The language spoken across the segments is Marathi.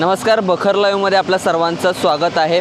नमस्कार बखर लाईव्हमध्ये आपल्या सर्वांचं स्वागत आहे.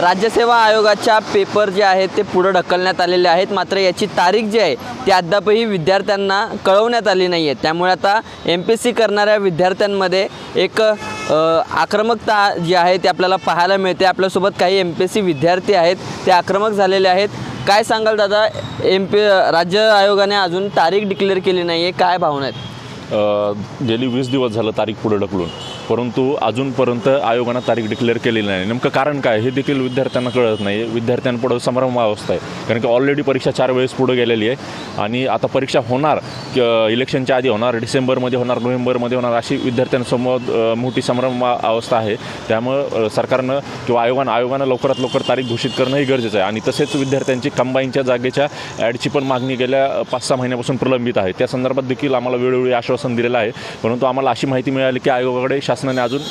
राज्यसेवा आयोगाच्या पेपर जे आहेत ते पुढं ढकलण्यात आलेले आहेत. मात्र याची तारीख जी आहे ती अद्यापही विद्यार्थ्यांना कळवण्यात आली नाही आहे त्यामुळे आता एम पी एस सी करणाऱ्या विद्यार्थ्यांमध्ये एक आक्रमकता जी आहे ती आपल्याला पाहायला मिळते. आपल्यासोबत काही एम पी एस सी विद्यार्थी आहेत ते आक्रमक झालेले आहेत. काय सांगाल दादा? एम पी राज्य आयोगाने अजून तारीख डिक्लेअर केली नाही आहे काय भावना आहेत? गेली वीस दिवस झालं तारीख पुढे ढकलून. परंतु अजूनपर्यंत आयोगानं तारीख डिक्लेअर केलेली नाही. नेमकं कारण काय? हे देखील विद्यार्थ्यांना कळत नाही. विद्यार्थ्यांपुढं संभ्रम अवस्था आहे. कारण की ऑलरेडी परीक्षा चार वेळेस पुढे गेलेली आहे. आणि आता परीक्षा होणार इलेक्शनच्या आधी होणार डिसेंबरमध्ये होणार नोव्हेंबरमध्ये होणार अशी विद्यार्थ्यांसमोर मोठी संभ्रम अवस्था आहे. त्यामुळं सरकारनं किंवा आयोगानं आयोगानं लवकरात लवकर तारीख घोषित करणंही गरजेचं आहे. आणि तसेच विद्यार्थ्यांची कंबाईनच्या जागेच्या ॲडची पण मागणी गेल्या पाच सहा महिन्यापासून प्रलंबित आहे. त्या संदर्भात देखील आम्हाला वेळोवेळी आश्वासन दिलेलं आहे. परंतु आम्हाला अशी माहिती मिळाली की आयोगाकडे शासनाने अजून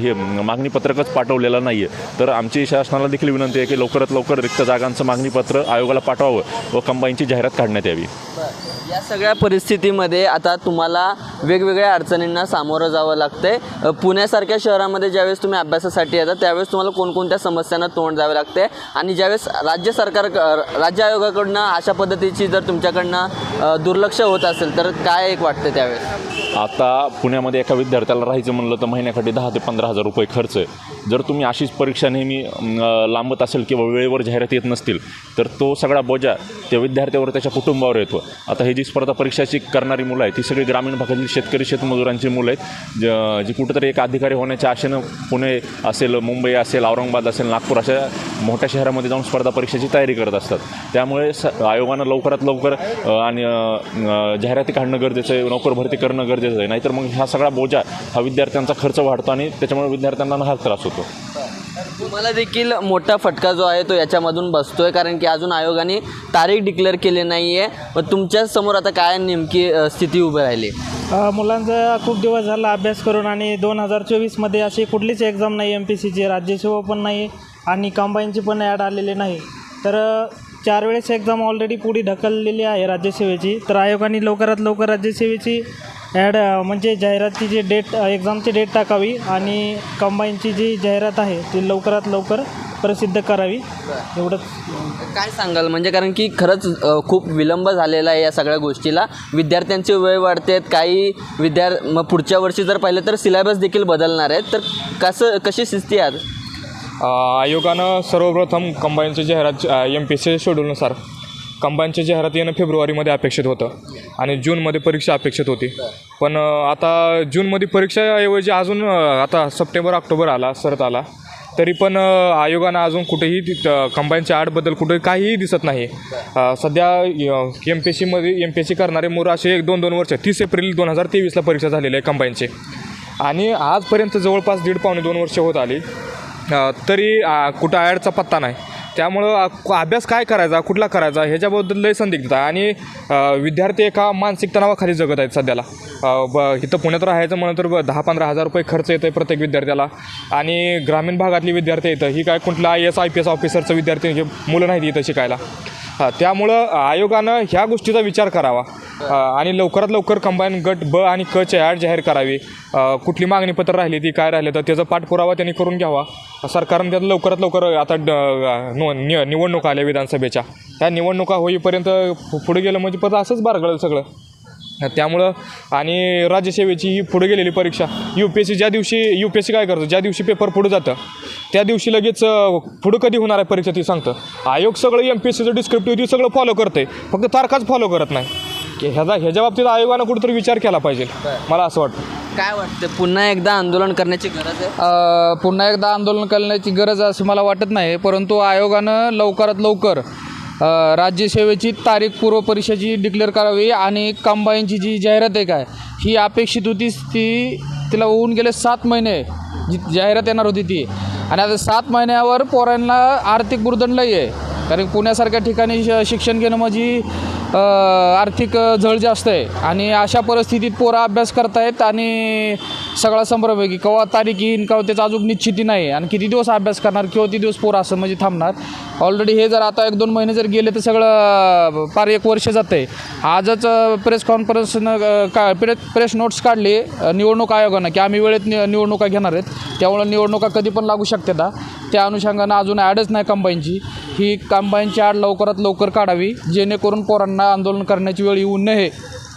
हे मागणी पत्रकच पाठवलेलं नाही आहे तर आमची शासनाला देखील विनंती आहे की लवकरात लवकर रिक्त जागांचं मागणीपत्र आयोगाला पाठवावं व कंबाईनची जाहिरात काढण्यात यावी. या सगळ्या परिस्थितीमध्ये आता तुम्हाला वेगवेगळ्या अडचणींना सामोरं जावं लागतंय. पुण्यासारख्या शहरामध्ये ज्यावेळेस तुम्ही अभ्यासासाठी येतात त्यावेळेस तुम्हाला कोणकोणत्या समस्यांना तोंड द्यावे लागते आणि ज्यावेळेस राज्य सरकार राज्य आयोगाकडनं अशा पद्धतीची जर तुमच्याकडनं दुर्लक्ष होत असेल तर काय एक वाटतं त्यावेळेस? आता पुण्यामध्ये एका विद्यार्थ्याला राहायचं म्हणलं तर महिन्यासाठी दहा ते पंधरा हजार रुपये खर्च आहे. जर तुम्ही अशीच परीक्षा नेहमी लांबत असेल किंवा वेळेवर जाहिरात येत नसतील तर तो सगळा बोजा त्या विद्यार्थ्यावर त्याच्या कुटुंबावर येतो. आता हे जी स्पर्धा परीक्षाची करणारी मुलं आहेत ती सगळी ग्रामीण भागातील शेतकरी शेतमजुरांची मुलं आहेत. ज- जी कुठंतरी एक अधिकारी होण्याच्या आशेनं पुणे असेल मुंबई असेल औरंगाबाद असेल नागपूर अशा मोठ्या शहरामध्ये जाऊन स्पर्धा परीक्षेची तयारी करत असतात. त्यामुळे स आयोगानं लवकरात लवकर आणि जाहिराती काढणं गरजेचं आहे नोकर भरती करणं गरजेचं आहे. नाहीतर मग हा सगळा बोजा हा विद्यार्थ्यांचा खर्च वाढतो आणि त्याच्यामुळे विद्यार्थ्यांना हा त्रास होतो. तुम्हाला देखील मोठा फटका जो आहे तो याच्यामधून बसतो आहे कारण की अजून आयोगाने तारीख डिक्लेअर केली नाही आहे मग तुमच्यासमोर आता काय नेमकी स्थिती उभी राहिली? मुलांचा खूप दिवस झाला अभ्यास करून आणि दोन हजार चोवीसमध्ये अशी कुठलीच एक्झाम नाही एम पी सीची राज्यसेवा पण नाही आणि कंबाईनची पण ॲड आलेली नाही. तर चार वेळेस एक्झाम ऑलरेडी पुढे ढकललेली आहे राज्यसेवेची. तर आयोगाने लवकरात लवकर राज्यसेवेची ॲड म्हणजे जाहिरातची जी डेट एक्झामची डेट टाकावी आणि कंबाईनची जी जाहिरात आहे ती लवकरात लवकर प्रसिद्ध करावी. एवढंच. काय सांगाल? म्हणजे कारण की खरंच खूप विलंब झालेला आहे या सगळ्या गोष्टीला. विद्यार्थ्यांची वेळ वाढते काही विद्यार मग पुढच्या वर्षी जर पाहिलं तर सिलेबस देखील बदलणार आहेत तर कसं कशी स्थिती आहे अ, आयोगानं सर्वप्रथम कंबाईनची जाहिरात एम पी सी शेड्यूलनुसार कंबाईनच्या जाहिरात येणं फेब्रुवारीमध्ये अपेक्षित होतं आणि जूनमध्ये परीक्षा अपेक्षित होती. पण आता जूनमध्ये परीक्षाऐवजी अजून आता सप्टेंबर ऑक्टोबर आला सरत आला. तरी पण आयोगानं अजून कुठेही कंबाईनच्या आडबद्दल कुठे काहीही दिसत नाही. सध्या एम पी सीमध्ये एम पी एस सी करणारे मोर असे एक दोन दोन वर्ष तीस एप्रिल दोन हजार तेवीसला परीक्षा झालेली आहे कंबाईनची. आणि आजपर्यंत जवळपास दीड पावणे दोन वर्ष होत आली. तरी कुठं ॲडचा पत्ता नाही. त्यामुळं अ- अभ्यास काय करायचा कुठला करायचा ह्याच्याबद्दल लय संदिग्धता आहे आणि अ, विद्यार्थी एका मानसिक तणावाखाली जगत आहेत सध्याला. अ, ब इथं पुण्यात राहायचं म्हणलं तर ब- दहा पंधरा हजार रुपये खर्च येतो आहे प्रत्येक विद्यार्थ्याला. आणि ग्रामीण भागातली विद्यार्थी येतं ही काय कुठलं I S I P S ऑफिसरचं विद्यार्थी हे मुलं नाहीत इथं शिकायला. हां त्यामुळं आयोगानं ह्या गोष्टीचा विचार करावा. आणि लवकरात लवकर कंबाईन गट ब आणि क ची ॲड जाहीर करावी. कुठली मागणीपत्र राहिली ती काय राहिली तर त्याचा पाठपुरावा त्यांनी करून घ्यावा. सरकारनं त्यात लवकरात लवकर आता ड- नो- निवडणुका आल्या विधानसभेच्या. त्या निवडणुका होईपर्यंत पुढे गेलं म्हणजे परत असंच बारगळलं सगळं. त्यामुळं आणि राज्यसेवेची ही पुढे गेलेली परीक्षा यू पी एस सी ज्या दिवशी यू पी एस सी काय करतं ज्या दिवशी पेपर पुढे जातं त्या दिवशी लगेच पुढं कधी होणार आहे परीक्षा ती सांगतं. आयोग सगळं एम पी एस सीचं डिस्क्रिप्टिव्ह ती सगळं फॉलो करते फक्त तारखाच फॉलो करत नाही. की ह्याचा ह्याच्या बाबतीत आयोगानं कुठेतरी विचार केला पाहिजे मला असं वाटतं. काय वाटतं पुन्हा एकदा आंदोलन करण्याची गरज आहे? पुन्हा एकदा आंदोलन करण्याची गरज आहे असं मला वाटत नाही परंतु आयोगानं लवकरात लवकर राज्यसेवेची तारीख पूर्व परीक्षेची डिक्लेअर करावी आणि कंबाईनची जी जाहिरात आहे काय ही अपेक्षित होती ती तिला होऊन गेले सात महिने. जी जाहिरात येणार होती ती. आणि आता सात महिन्यावर पोरांना आर्थिक बुर्धन लई आहे. कारण पुण्यासारख्या ठिकाणी श शिक्षण घेणं म्हणजे आर्थिक झळ जास्त आहे. आणि अशा परिस्थितीत पोरं अभ्यास करतायत आणि सगळा संभ्रम आहे की केव्हा तारीख येईन केव्हा त्याचं अजून निश्चिती नाही. आणि किती दिवस अभ्यास करणार किंवा किती दिवस पोर असं म्हणजे थांबणार. ऑलरेडी हे जर आता एक दोन महिने जर गेले तर सगळं पार एक वर्ष जातं आहे आजच प्रेस कॉन्फरन्सनं का प्रे प्रेस नोट्स काढले निवडणूक आयोगानं की आम्ही वेळेत नि निवडणुका घेणार आहेत. त्यामुळं निवडणुका कधी पण लागू शकतात त्या अनुषंगानं अजून ॲडच नाही कंबाईनची ही कंबाईनची ॲड लवकरात लवकर काढावी जेणेकरून पोरांना आंदोलन करण्याची वेळ येऊ नये.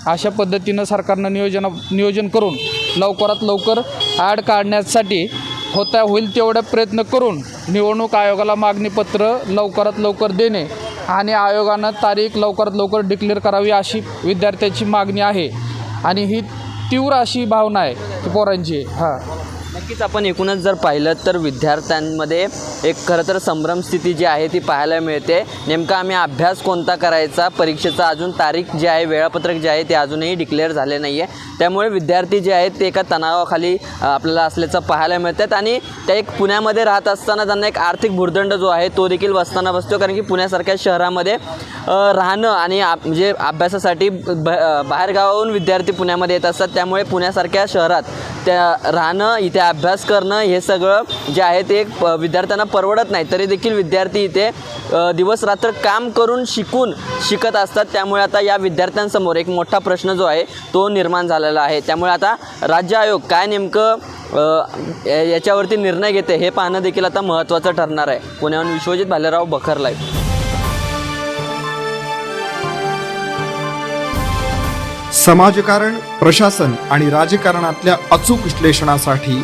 अशा पद्धतीनं सरकारनं नियोजन नियोजन करून लवकरात लवकर ॲड काढण्यासाठी होता होईल तेवढा प्रयत्न करून निवडणूक आयोगाला मागणीपत्र लवकरात लवकर देणे आणि आयोगानं तारीख लवकरात लवकर डिक्लेअर करावी अशी विद्यार्थ्याची मागणी आहे. आणि ही तीव्र अशी भावना आहे पोरांची. हां. नक्कीच आपण एकूणच जर पाहिलं तर विद्यार्थ्यांमध्ये एक खरं तर संभ्रम स्थिती जी आहे ती पाहायला मिळते. नेमका आम्ही अभ्यास कोणता करायचा परीक्षेचा अजून तारीख जे आहे वेळापत्रक जे आहे ते अजूनही डिक्लेअर झाले नाही आहे त्यामुळे विद्यार्थी जे आहेत ते एका तणावाखाली आपल्याला असल्याचं पाहायला मिळतात आणि त्या एक पुण्यामध्ये राहत असताना त्यांना एक आर्थिक भुर्दंड जो आहे तो देखील बसताना बसतो. कारण की पुण्यासारख्या शहरामध्ये राहणं आणि म्हणजे अभ्यासासाठी ब बाहेरगावाहून विद्यार्थी पुण्यामध्ये येत असतात. त्यामुळे पुण्यासारख्या शहरात त्या राहणं इथे अभ्यास करणं हे सगळं जे आहे ते प- विद्यार्थ्यांना परवडत नाही. तरी देखील विद्यार्थी इथे दिवस रात्र काम करून शिकून शिकत असतात. त्यामुळे आता या विद्यार्थ्यांसमोर एक मोठा प्रश्न जो आहे तो निर्माण झालेला आहे. त्यामुळे आता राज्य आयोग काय नेमकं याच्यावरती निर्णय घेते हे पाहणं देखील आता महत्त्वाचं ठरणार आहे. पुण्याहून विश्वजित भालेराव बखरलाय. समाजकारण प्रशासन आणि राजकारणातल्या अचूक विश्लेषणासाठी